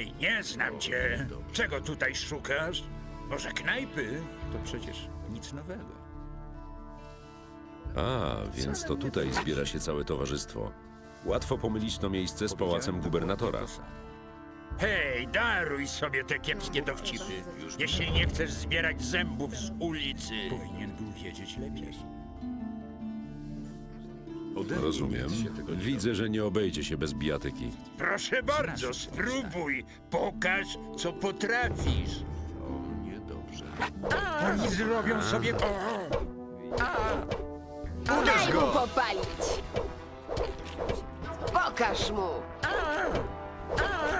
Hej, nie znam cię. Czego tutaj szukasz? Może knajpy? To przecież nic nowego. A, więc to tutaj zbiera się całe towarzystwo. Łatwo pomylić to miejsce z pałacem gubernatora. Hej, daruj sobie te kiepskie dowcipy. Jeśli nie chcesz zbierać zębów z ulicy. Powinien był wiedzieć lepiej. Rozumiem. Widzę, że nie obejdzie się bez bijatyki. Proszę bardzo, spróbuj. Pokaż, co potrafisz. Oni zrobią sobie... Daj mu popalić! Pokaż mu!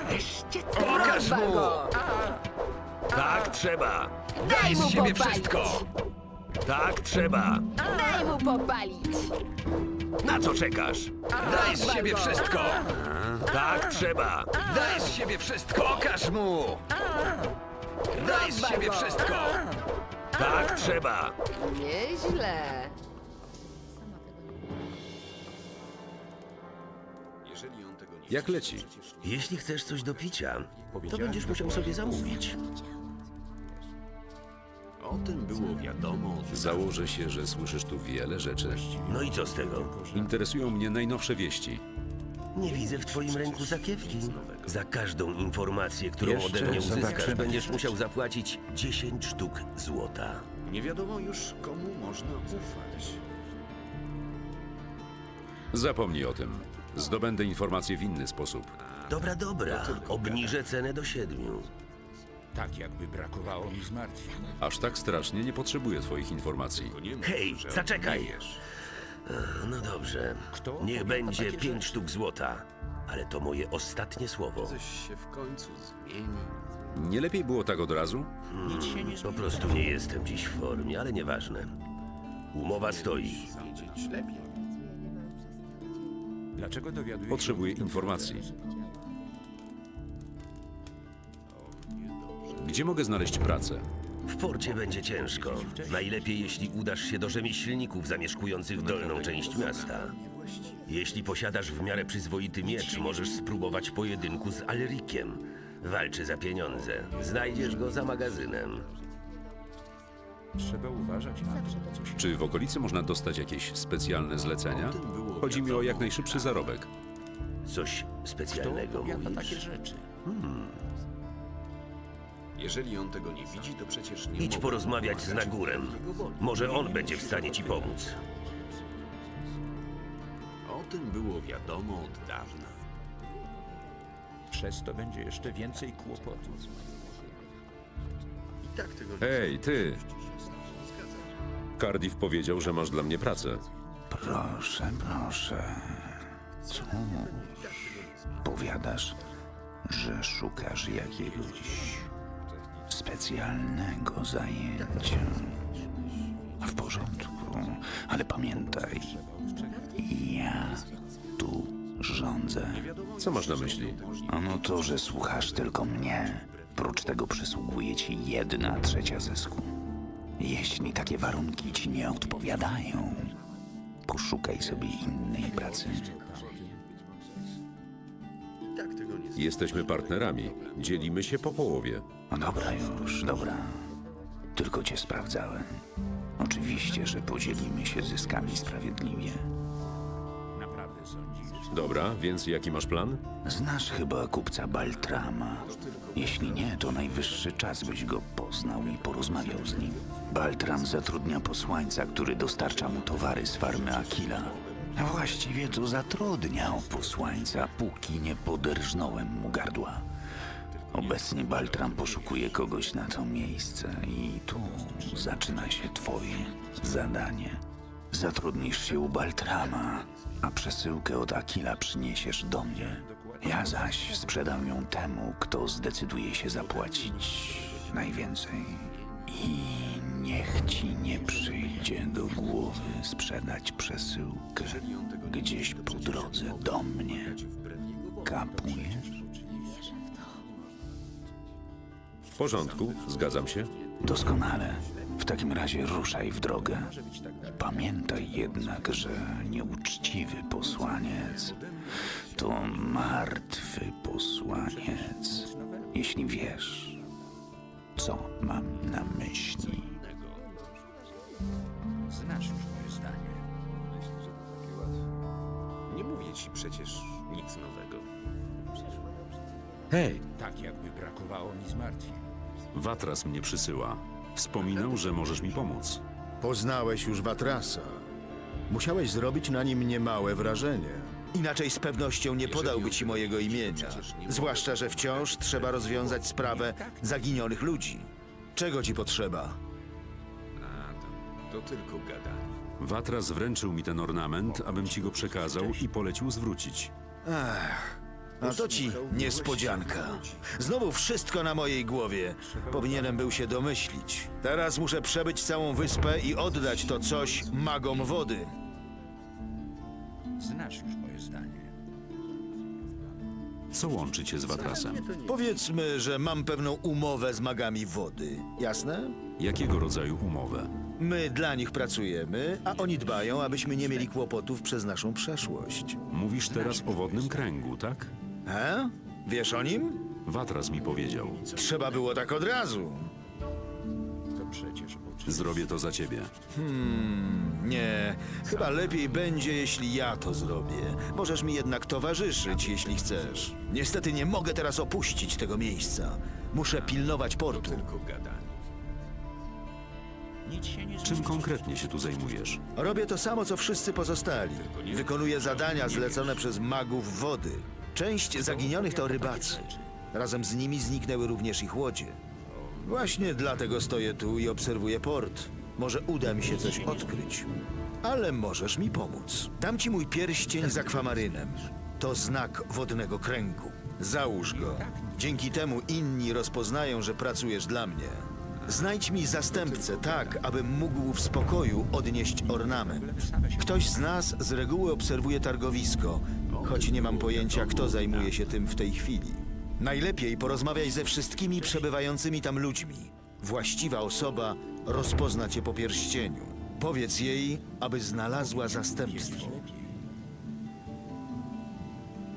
Wreszcie Pokaż mu! Go. Tak trzeba! Daj mu z siebie popalić! wszystko! Tak trzeba! Daj mu popalić! Na co czekasz? Daj z siebie wszystko! Tak trzeba! Daj z siebie wszystko! Pokaż mu! Daj z siebie wszystko! Tak trzeba! Nieźle. Jak leci? Jeśli chcesz coś do picia, to będziesz musiał sobie zamówić. O tym było wiadomo Założę się, że słyszysz tu wiele rzeczy. No i co z tego? Interesują mnie najnowsze wieści. Nie widzę w twoim ręku zakiewki. Za każdą informację, którą Jeszcze ode mnie uzyskasz, zobaczymy. będziesz musiał zapłacić 10 sztuk złota. Nie wiadomo już, komu można ufać. Zapomnij o tym. Zdobędę informacje w inny sposób. Dobra, dobra. Obniżę cenę do siedmiu. Tak jakby brakowało mi zmartwień. Aż tak strasznie nie potrzebuję twoich informacji. To nie mów, Hej, że zaczekaj! wiesz. No dobrze. Kto Niech opowiada będzie takie pięć rzeczy? sztuk złota. Ale to moje ostatnie słowo. Coś się w końcu zmieni. Nie lepiej było tak od razu? Nic się nie Po prostu nie jestem dziś w formie, ale nieważne. Umowa stoi. Wiedzieć lepiej. Dlaczego dowiaduję się Potrzebuję informacji. teraz? Gdzie mogę znaleźć pracę? W porcie będzie ciężko. Najlepiej, jeśli udasz się do rzemieślników zamieszkujących dolną część miasta. Jeśli posiadasz w miarę przyzwoity miecz, możesz spróbować pojedynku z Alrikiem. Walczy za pieniądze. Znajdziesz go za magazynem. Trzeba uważać na to, co się... Czy w okolicy można dostać jakieś specjalne zlecenia? Chodzi mi o jak najszybszy zarobek. Coś Kto specjalnego takie mówisz? rzeczy? Jeżeli on tego nie widzi, to przecież nie Idź mogę porozmawiać z pomagać, Nagurem. Może on będzie w stanie ci pomóc. O tym było wiadomo od dawna. Przez to będzie jeszcze więcej kłopotów. I tak tego nie Hej, ty! Cardiff powiedział, że masz dla mnie pracę. Proszę, proszę. Cóż, powiadasz, że szukasz jakiegoś specjalnego zajęcia. W porządku, ale pamiętaj, ja tu rządzę. Co masz na myśli? A no to, że słuchasz tylko mnie. Prócz tego przysługuje ci jedna trzecia zysku. Jeśli takie warunki ci nie odpowiadają, poszukaj sobie innej pracy. Jesteśmy partnerami. Dzielimy się po połowie. No dobra już, dobra. Tylko cię sprawdzałem. Oczywiście, że podzielimy się zyskami sprawiedliwie. Naprawdę sądzisz? Dobra, więc jaki masz plan? Znasz chyba kupca Baltrama. Jeśli nie, to najwyższy czas, byś go poznał i porozmawiał z nim. Baltram zatrudnia posłańca, który dostarcza mu towary z farmy Akila. A właściwie to zatrudniał posłańca, póki nie poderżnąłem mu gardła. Obecnie Baltram poszukuje kogoś na to miejsce i tu zaczyna się twoje zadanie. Zatrudnisz się u Baltrama, a przesyłkę od Akila przyniesiesz do mnie. Ja zaś sprzedam ją temu, kto zdecyduje się zapłacić najwięcej. I niech ci nie przyjdzie do głowy sprzedać przesyłkę gdzieś po drodze do mnie. Kapujesz? Porządku, zgadzam się. Doskonale. W takim razie ruszaj w drogę. Pamiętaj jednak, że nieuczciwy posłaniec to martwy posłaniec. jeśli wiesz, co mam na myśli. Znasz już moje zdanie. Nie mówię ci przecież nic nowego. Hej, Tak jakby brakowało mi zmartwień. Watras mnie przysyła. Wspominał, że możesz mi pomóc. Poznałeś już Watrasa. Musiałeś zrobić na nim niemałe wrażenie. Inaczej z pewnością nie podałby ci mojego imienia. Zwłaszcza, że wciąż trzeba rozwiązać sprawę zaginionych ludzi. Czego ci potrzeba? A to tylko gadanie. Watras wręczył mi ten ornament, abym ci go przekazał i polecił zwrócić. A to ci niespodzianka. Znowu wszystko na mojej głowie. Powinienem był się domyślić. Teraz muszę przebyć całą wyspę i oddać to coś magom wody. Znasz już moje zdanie. Co łączy cię z Watrasem? Powiedzmy, że mam pewną umowę z magami wody. Jasne? Jakiego rodzaju umowę? My dla nich pracujemy, a oni dbają, abyśmy nie mieli kłopotów przez naszą przeszłość. Mówisz teraz o wodnym kręgu, tak? He? Wiesz o nim? Watras mi powiedział. Trzeba było tak od razu. To przecież oczy. Zrobię to za ciebie. Nie, chyba lepiej będzie, jeśli ja to zrobię. Możesz mi jednak towarzyszyć, jeśli chcesz. Niestety nie mogę teraz opuścić tego miejsca. Muszę pilnować portu. Tylko gadanie. Nic się nie Czym konkretnie się tu zajmujesz? Robię to samo, co wszyscy pozostali. Wykonuję zadania zlecone przez magów wody. Część zaginionych to rybacy. Razem z nimi zniknęły również ich łodzie. Właśnie dlatego stoję tu i obserwuję port. Może uda mi się coś odkryć. Ale możesz mi pomóc. Dam ci mój pierścień z akwamarynem. To znak wodnego kręgu. Załóż go. Dzięki temu inni rozpoznają, że pracujesz dla mnie. Znajdź mi zastępcę tak, abym mógł w spokoju odnieść ornament. Ktoś z nas z reguły obserwuje targowisko, choć nie mam pojęcia, kto zajmuje się tym w tej chwili. Najlepiej porozmawiaj ze wszystkimi przebywającymi tam ludźmi. Właściwa osoba rozpozna cię po pierścieniu. Powiedz jej, aby znalazła zastępstwo.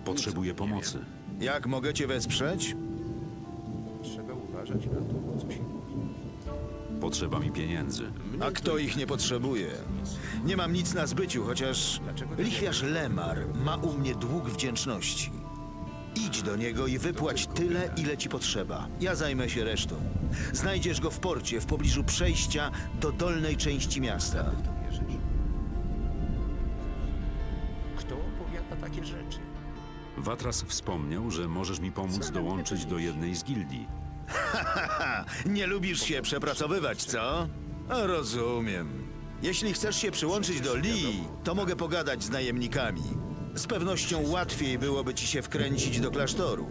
Potrzebuję pomocy. Jak mogę cię wesprzeć? Trzeba uważać na to, co się mówi. Potrzeba mi pieniędzy. A kto ich nie potrzebuje? Nie mam nic na zbyciu, chociaż lichwiarz Lemar ma u mnie dług wdzięczności. Idź do niego i wypłać tyle, ile ci potrzeba. Ja zajmę się resztą. Znajdziesz go w porcie, w pobliżu przejścia do dolnej części miasta. Kto opowiada takie rzeczy? Watras wspomniał, że możesz mi pomóc dołączyć do jednej z gildii. Ha, nie lubisz się przepracowywać, co? Rozumiem. Jeśli chcesz się przyłączyć do Lee, to mogę pogadać z najemnikami. Z pewnością łatwiej byłoby ci się wkręcić do klasztoru.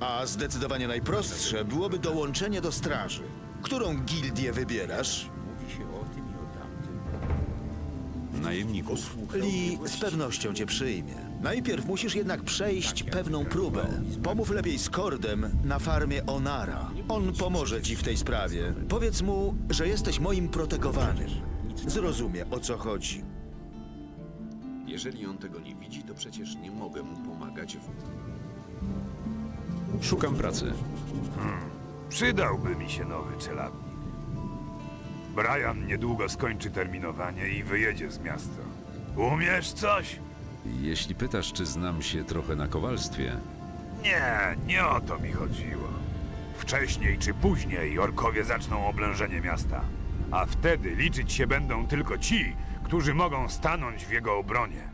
A zdecydowanie najprostsze byłoby dołączenie do straży. Którą gildię wybierasz? Mówi się o tym i o tamtym. Najemników. Lee z pewnością cię przyjmie. Najpierw musisz jednak przejść pewną próbę. Pomów lepiej z Kordem na farmie Onara. On pomoże ci w tej sprawie. Powiedz mu, że jesteś moim protegowanym. Zrozumie, o co chodzi. Jeżeli on tego nie widzi, to przecież nie mogę mu pomagać w... Szukam pracy. Przydałby mi się nowy czeladnik. Brian niedługo skończy terminowanie i wyjedzie z miasta. Umiesz coś? Jeśli pytasz, czy znam się trochę na kowalstwie, Nie, nie o to mi chodziło. Wcześniej czy później orkowie zaczną oblężenie miasta, a wtedy liczyć się będą tylko ci, którzy mogą stanąć w jego obronie.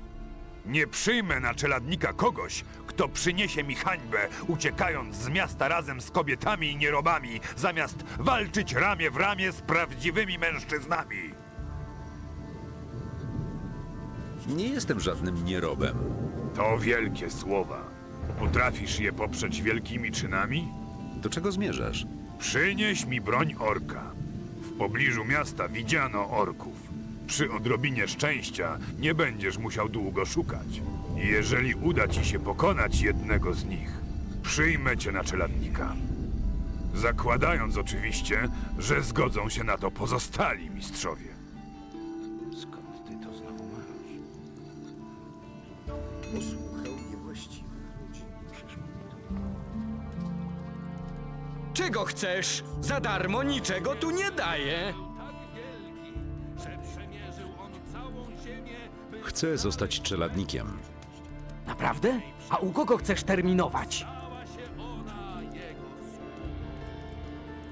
Nie przyjmę na czeladnika kogoś, kto przyniesie mi hańbę, uciekając z miasta razem z kobietami i nierobami, zamiast walczyć ramię w ramię z prawdziwymi mężczyznami. nie jestem żadnym nierobem. To wielkie słowa. Potrafisz je poprzeć wielkimi czynami? Do czego zmierzasz? Przynieś mi broń orka. W pobliżu miasta widziano orków. Przy odrobinie szczęścia nie będziesz musiał długo szukać. Jeżeli uda ci się pokonać jednego z nich, przyjmę cię na czeladnika. Zakładając oczywiście, że zgodzą się na to pozostali mistrzowie. Skąd ty to znowu masz? Posłuchał Czego chcesz? Za darmo niczego tu nie daję. Chcę zostać czeladnikiem. Naprawdę? A u kogo chcesz terminować?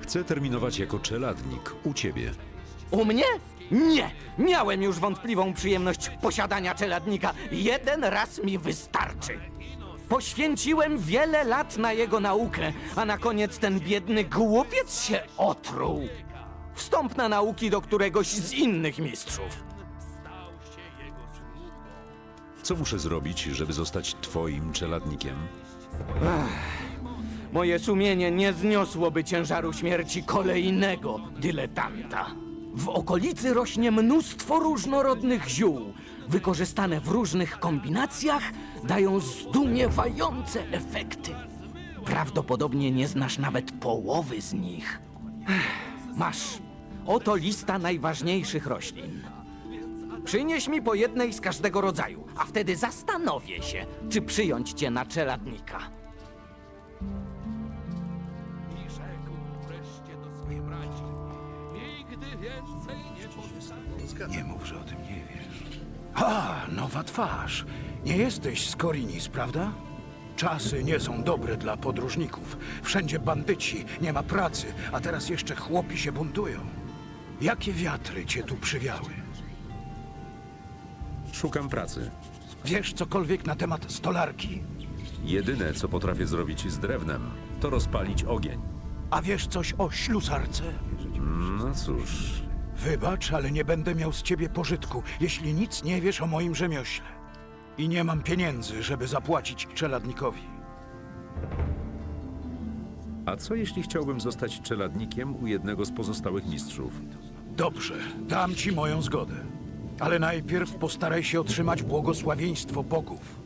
Chcę terminować jako czeladnik u ciebie. U mnie? Nie! Miałem już wątpliwą przyjemność posiadania czeladnika. Jeden raz mi wystarczy. Poświęciłem wiele lat na jego naukę, a na koniec ten biedny głupiec się otruł. Wstąp na nauki do któregoś z innych mistrzów. Co muszę zrobić, żeby zostać twoim czeladnikiem? Moje sumienie nie zniosłoby ciężaru śmierci kolejnego dyletanta. W okolicy rośnie mnóstwo różnorodnych ziół. Wykorzystane w różnych kombinacjach dają zdumiewające efekty. Prawdopodobnie nie znasz nawet połowy z nich. Masz. Oto lista najważniejszych roślin. Przynieś mi po jednej z każdego rodzaju, a wtedy zastanowię się, czy przyjąć cię na czeladnika. Nie mów, że o tym nie wiesz. A, nowa twarz. Nie jesteś z Korinis, prawda? Czasy nie są dobre dla podróżników. Wszędzie bandyci, nie ma pracy, a teraz jeszcze chłopi się buntują. Jakie wiatry cię tu przywiały? Szukam pracy. Wiesz cokolwiek na temat stolarki? Jedyne, co potrafię zrobić z drewnem, to rozpalić ogień. A wiesz coś o ślusarce? No cóż, Wybacz, ale nie będę miał z ciebie pożytku, jeśli nic nie wiesz o moim rzemiośle. I nie mam pieniędzy, żeby zapłacić czeladnikowi. a co jeśli chciałbym zostać czeladnikiem u jednego z pozostałych mistrzów? Dobrze, dam ci moją zgodę. Ale najpierw postaraj się otrzymać błogosławieństwo bogów.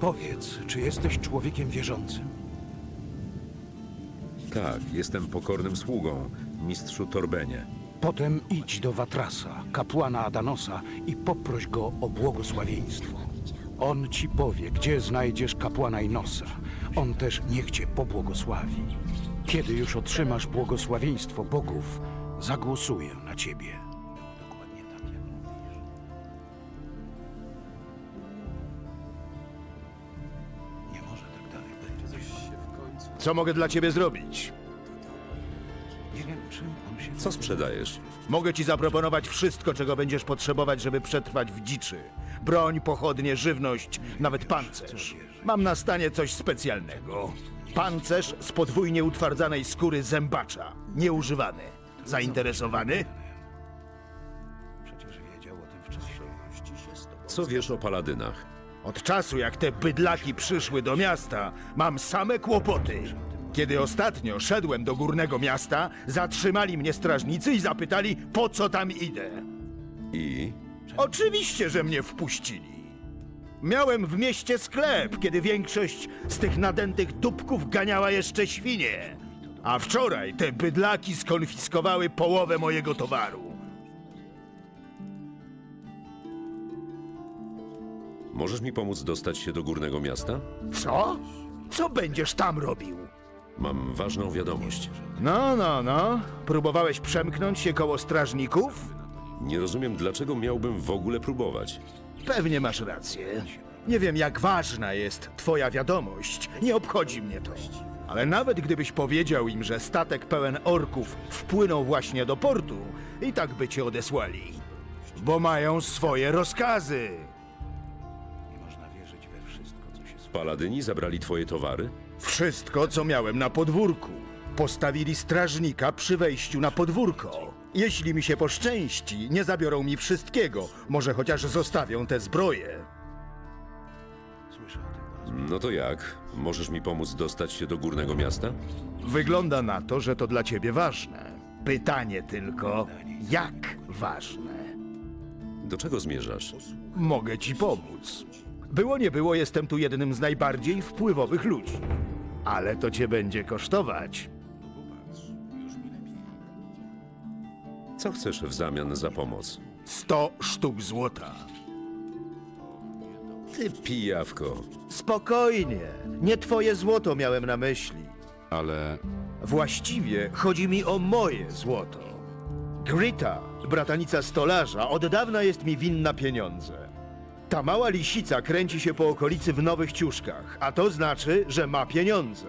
Powiedz, czy jesteś człowiekiem wierzącym? Tak, jestem pokornym sługą, mistrzu Torbenie. Potem idź do Watrasa, kapłana Adanosa i poproś go o błogosławieństwo. On ci powie, gdzie znajdziesz kapłana Inosa. On też niech cię pobłogosławi. Kiedy już otrzymasz błogosławieństwo bogów, zagłosuję na ciebie. Co mogę dla ciebie zrobić? Co sprzedajesz? Mogę ci zaproponować wszystko, czego będziesz potrzebować, żeby przetrwać w dziczy. Broń, pochodnie, żywność, nawet pancerz. Mam na stanie coś specjalnego. Pancerz z podwójnie utwardzanej skóry zębacza. Nieużywany. Zainteresowany? przecież wiedział o tym wcześniej. Co wiesz o paladynach? Od czasu, jak te bydlaki przyszły do miasta, mam same kłopoty. Kiedy ostatnio szedłem do górnego miasta, zatrzymali mnie strażnicy i zapytali, po co tam idę. I Oczywiście, że mnie wpuścili. Miałem w mieście sklep, kiedy większość z tych nadętych dupków ganiała jeszcze świnie. A wczoraj te bydlaki skonfiskowały połowę mojego towaru. Możesz mi pomóc dostać się do górnego miasta? Co? Co będziesz tam robił? Mam ważną wiadomość. No, no, no. Próbowałeś przemknąć się koło strażników? Nie rozumiem, dlaczego miałbym w ogóle próbować. Pewnie masz rację. Nie wiem, jak ważna jest twoja wiadomość. Nie obchodzi mnie to. Ale nawet gdybyś powiedział im, że statek pełen orków wpłynął właśnie do portu, i tak by cię odesłali. Bo mają swoje rozkazy. Paladyni zabrali twoje towary? Wszystko, co miałem na podwórku. Postawili strażnika przy wejściu na podwórko. Jeśli mi się poszczęści, nie zabiorą mi wszystkiego. Może chociaż zostawią te zbroje. No to jak? Możesz mi pomóc dostać się do górnego miasta? Wygląda na to, że to dla ciebie ważne. Pytanie tylko, jak ważne? Do czego zmierzasz? Mogę ci pomóc. Było nie było, jestem tu jednym z najbardziej wpływowych ludzi. Ale to cię będzie kosztować. Co chcesz w zamian za pomoc? 100 sztuk złota. Ty pijawko. Spokojnie, nie twoje złoto miałem na myśli. Ale Właściwie chodzi mi o moje złoto. Grita, bratanica stolarza, od dawna jest mi winna pieniądze. Ta mała lisica kręci się po okolicy w nowych ciuszkach, a to znaczy, że ma pieniądze.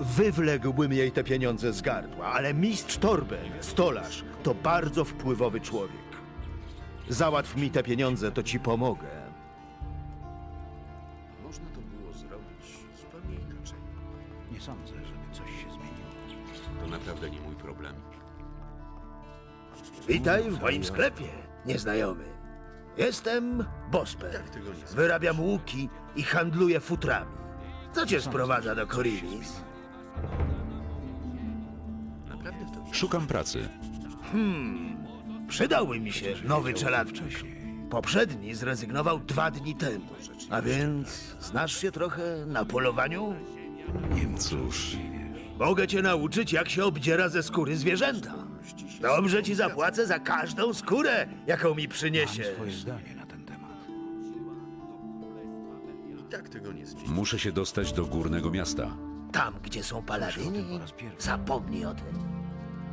Wywległbym jej te pieniądze z gardła, ale mistrz Torben, stolarz, to bardzo wpływowy człowiek. Załatw mi te pieniądze, to ci pomogę. Można to było zrobić zupełnie inaczej. Nie sądzę, żeby coś się zmieniło. To naprawdę nie mój problem. Witaj w moim sklepie, nieznajomy. Jestem Bosper. Wyrabiam łuki i handluję futrami. Co cię sprowadza do Korinis? Szukam pracy. Przydałby mi się nowy czeladczyk. Poprzedni zrezygnował dwa dni temu. A więc znasz się trochę na polowaniu? Cóż, Mogę cię nauczyć, jak się obdziera ze skóry zwierzęta. Dobrze ci zapłacę za każdą skórę, jaką mi przyniesie. Twoje zdanie na ten temat. i tak tego nie zmieni. muszę się dostać do górnego miasta. Tam, gdzie są paladyni, zapomnij o tym.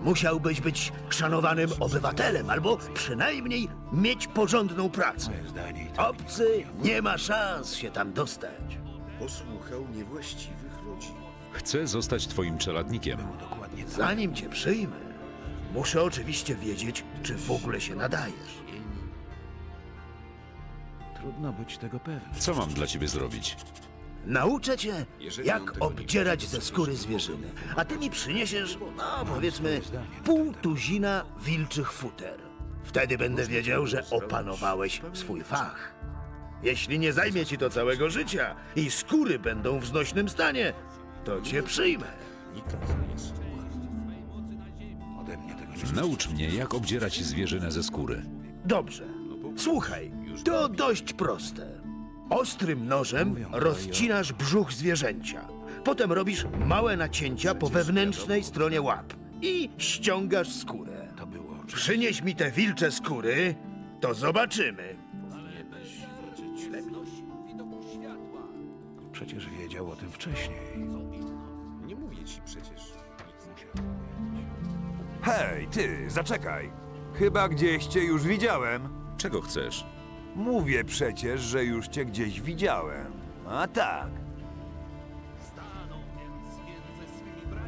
Musiałbyś być szanowanym obywatelem, albo przynajmniej mieć porządną pracę. Twoje zdanie i tak Obcy nie ma szans się tam dostać. Posłuchał niewłaściwych ludzi. Chcę zostać twoim czeladnikiem. dokładnie tak. Zanim cię przyjmę, muszę oczywiście wiedzieć, czy w ogóle się nadajesz. Trudno być tego pewnym. Co mam dla ciebie zrobić? Nauczę cię, jak obdzierać ze skóry zwierzyny, a ty mi przyniesiesz, no powiedzmy, pół tuzina wilczych futer. Wtedy będę wiedział, że opanowałeś swój fach. Jeśli nie zajmie ci to całego życia i skóry będą w znośnym stanie, to cię przyjmę. Tego nie Naucz mnie, jak obdzierać zwierzynę ze skóry. Dobrze. Słuchaj, to dość proste. Ostrym nożem rozcinasz brzuch zwierzęcia. Potem robisz małe nacięcia po wewnętrznej stronie łap i ściągasz skórę. To było oczywiste. Przynieś mi te wilcze skóry, to zobaczymy. Przecież wiedział o tym wcześniej. Nie mówię ci przecież. Hej, ty, zaczekaj. Chyba gdzieś cię już widziałem. Czego chcesz? Mówię przecież, że już cię gdzieś widziałem. A tak.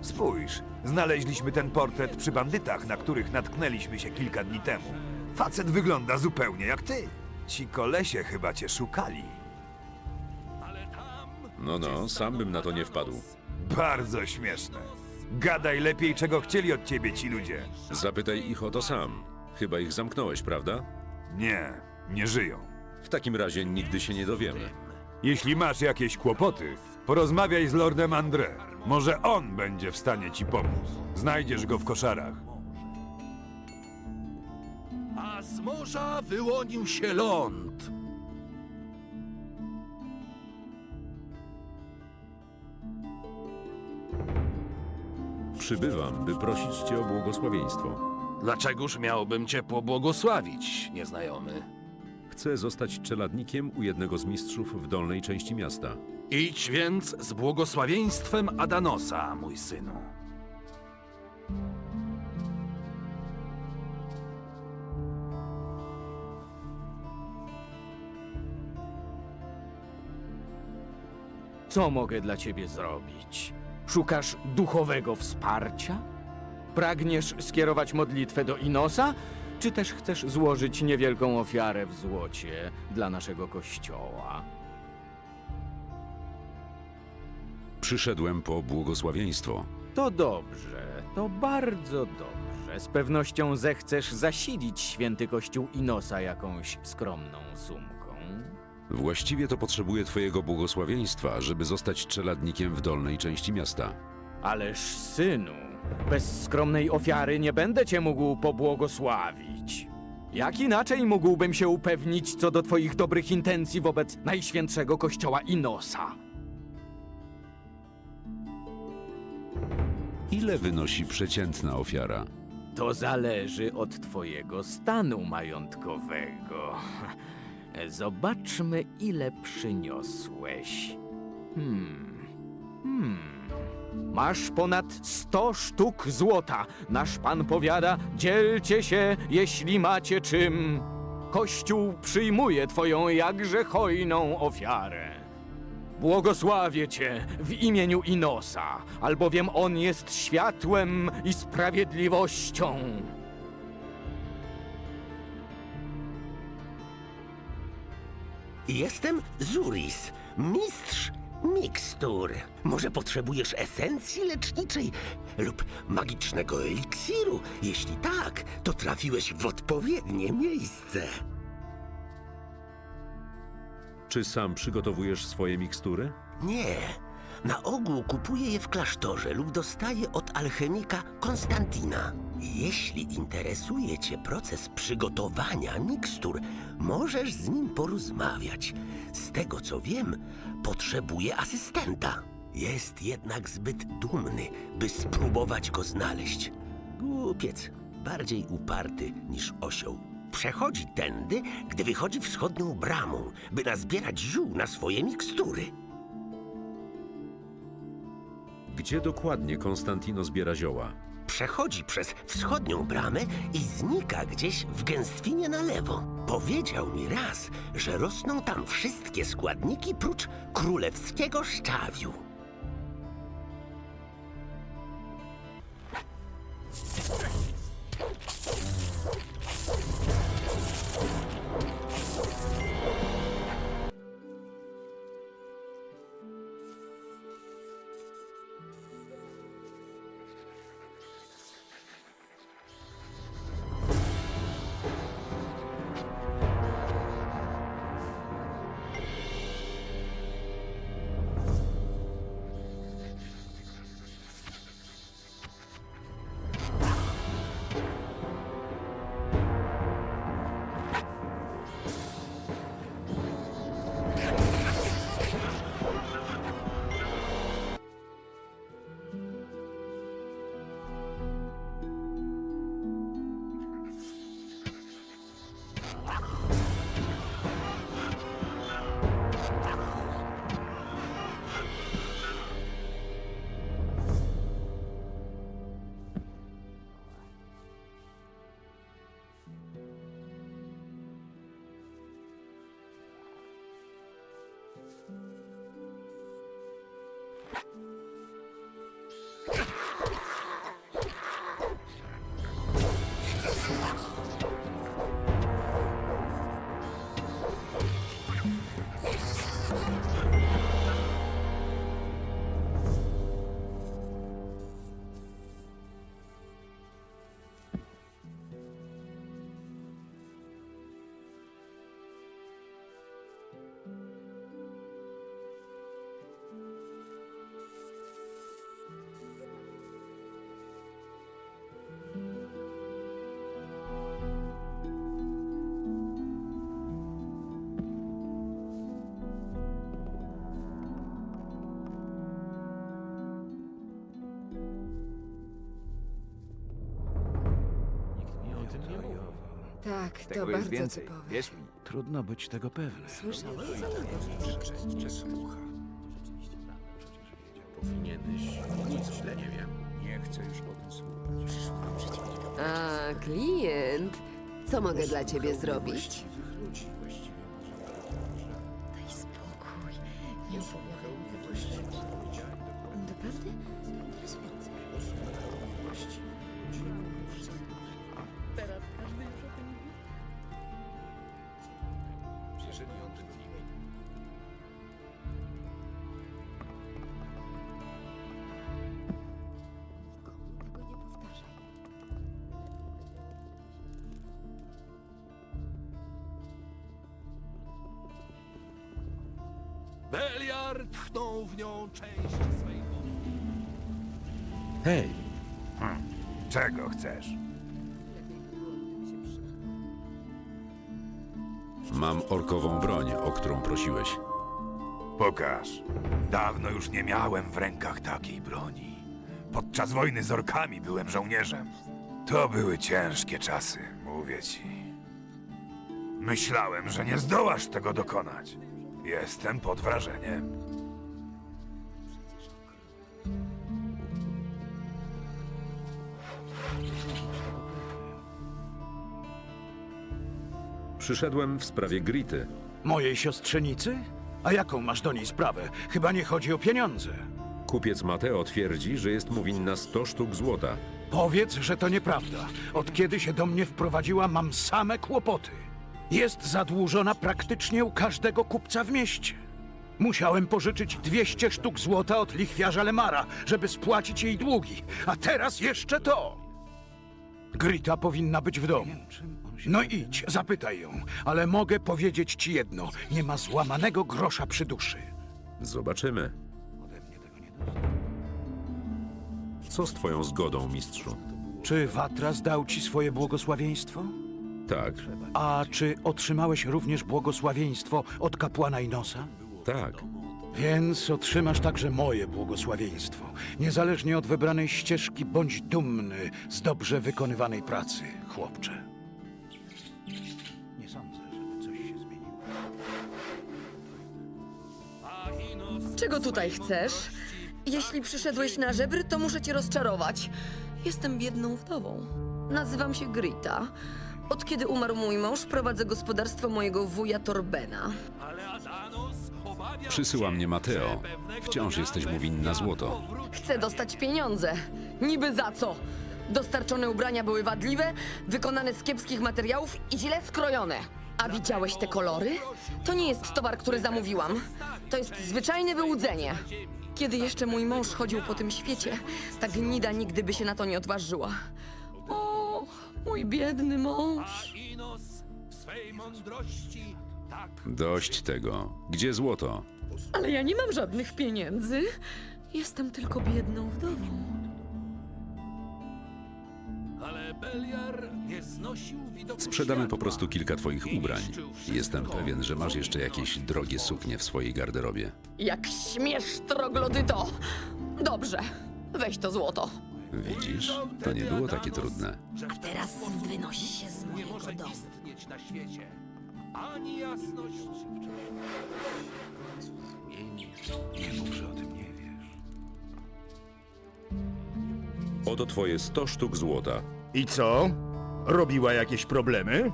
Spójrz, znaleźliśmy ten portret przy bandytach, na których natknęliśmy się kilka dni temu. Facet wygląda zupełnie jak ty. Ci kolesie chyba cię szukali. No, no, sam bym na to nie wpadł. Bardzo śmieszne. Gadaj lepiej, czego chcieli od ciebie ci ludzie. Zapytaj ich o to sam. Chyba ich zamknąłeś, prawda? Nie, nie żyją. W takim razie nigdy się nie dowiemy. Jeśli masz jakieś kłopoty, porozmawiaj z Lordem André. Może on będzie w stanie ci pomóc. Znajdziesz go w koszarach. A z morza wyłonił się ląd. Przybywam, by prosić cię o błogosławieństwo. Dlaczegoż miałbym cię pobłogosławić, nieznajomy? Chcę zostać czeladnikiem u jednego z mistrzów w dolnej części miasta. Idź więc z błogosławieństwem Adanosa, mój synu. Co mogę dla ciebie zrobić? Szukasz duchowego wsparcia? Pragniesz skierować modlitwę do Inosa? Czy też chcesz złożyć niewielką ofiarę w złocie dla naszego kościoła? Przyszedłem po błogosławieństwo. To dobrze, to bardzo dobrze. Z pewnością zechcesz zasilić święty kościół Inosa jakąś skromną sumką. Właściwie to potrzebuję twojego błogosławieństwa, żeby zostać czeladnikiem w dolnej części miasta. Ależ synu, bez skromnej ofiary nie będę cię mógł pobłogosławić. Jak inaczej mógłbym się upewnić co do twoich dobrych intencji wobec najświętszego kościoła Inosa? Ile wynosi przeciętna ofiara? To zależy od twojego stanu majątkowego. Zobaczmy, ile przyniosłeś. Hmm. Hmm. Masz ponad 100 sztuk złota. Nasz pan powiada, dzielcie się, jeśli macie czym. Kościół przyjmuje twoją jakże hojną ofiarę. Błogosławię cię w imieniu Inosa, albowiem on jest światłem i sprawiedliwością. Jestem Zuris, mistrz mikstur. Może potrzebujesz esencji leczniczej lub magicznego eliksiru? Jeśli tak, to trafiłeś w odpowiednie miejsce. Czy sam przygotowujesz swoje mikstury? Nie. Na ogół kupuję je w klasztorze lub dostaję od alchemika Konstantina. Jeśli interesuje Cię proces przygotowania mikstur, możesz z nim porozmawiać. Z tego co wiem, potrzebuje asystenta. Jest jednak zbyt dumny, by spróbować go znaleźć. Głupiec, bardziej uparty niż osioł. Przechodzi tędy, gdy wychodzi wschodnią bramą, by nazbierać ziół na swoje mikstury. Gdzie dokładnie Konstantino zbiera zioła? Przechodzi przez wschodnią bramę i znika gdzieś w gęstwinie na lewo. Powiedział mi raz, że rosną tam wszystkie składniki prócz królewskiego szczawiu. Tak, to bardzo typowe. Wierz mi. Trudno być tego pewnym. Słyszałem, Powinieneś nic źle nie wiem. Nie chcę już o tym słuchać. A, klient. Co mogę dla ciebie zrobić? Daj spokój. Nie opowiadaj Beliar tchnął w nią część swej mocy. Hej, Czego chcesz? mam orkową broń, o którą prosiłeś. Pokaż. Dawno już nie miałem w rękach takiej broni. Podczas wojny z orkami byłem żołnierzem. To były ciężkie czasy, mówię ci. Myślałem, że nie zdołasz tego dokonać. Jestem pod wrażeniem. Przyszedłem w sprawie Grity. Mojej siostrzenicy? A jaką masz do niej sprawę? Chyba nie chodzi o pieniądze. Kupiec Mateo twierdzi, że jest mu winna 100 sztuk złota. Powiedz, że to nieprawda. Od kiedy się do mnie wprowadziła, mam same kłopoty. Jest zadłużona praktycznie u każdego kupca w mieście. Musiałem pożyczyć 200 sztuk złota od lichwiarza Lemara, żeby spłacić jej długi. A teraz jeszcze to! Grita powinna być w domu. No idź, zapytaj ją. Ale mogę powiedzieć ci jedno. Nie ma złamanego grosza przy duszy. Zobaczymy. Co z twoją zgodą, mistrzu? Czy Watras dał ci swoje błogosławieństwo? Tak, A czy otrzymałeś również błogosławieństwo od kapłana Inosa? tak. Więc otrzymasz także moje błogosławieństwo. Niezależnie od wybranej ścieżki, bądź dumny z dobrze wykonywanej pracy, chłopcze. Nie sądzę, żeby coś się zmieniło. Czego tutaj chcesz? Jeśli przyszedłeś na żebry, to muszę cię rozczarować. Jestem biedną wdową. Nazywam się Grita. Od kiedy umarł mój mąż, prowadzę gospodarstwo mojego wuja Torbena. Przysyła mnie Mateo. Wciąż jesteś mu winna złoto. Chcę dostać pieniądze. Niby za co? Dostarczone ubrania były wadliwe, wykonane z kiepskich materiałów i źle skrojone. A widziałeś te kolory? To nie jest towar, który zamówiłam. To jest zwyczajne wyłudzenie. Kiedy jeszcze mój mąż chodził po tym świecie, ta gnida nigdy by się na to nie odważyła. Mój biedny mąż. Dość tego. Gdzie złoto? Ale ja nie mam żadnych pieniędzy. Jestem tylko biedną wdową. Sprzedamy po prostu kilka twoich ubrań. Jestem pewien, że masz jeszcze jakieś drogie suknie w swojej garderobie. Jak śmiesz, troglodyto! Dobrze, weź to złoto. Widzisz? To nie było takie trudne. A teraz wynoś się z mojego domu. Nie mów, że o tym nie wiesz. Oto twoje 100 sztuk złota. I co? Robiła jakieś problemy?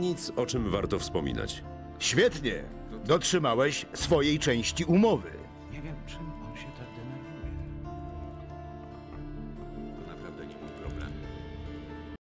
Nic, o czym warto wspominać. Świetnie. Dotrzymałeś swojej części umowy.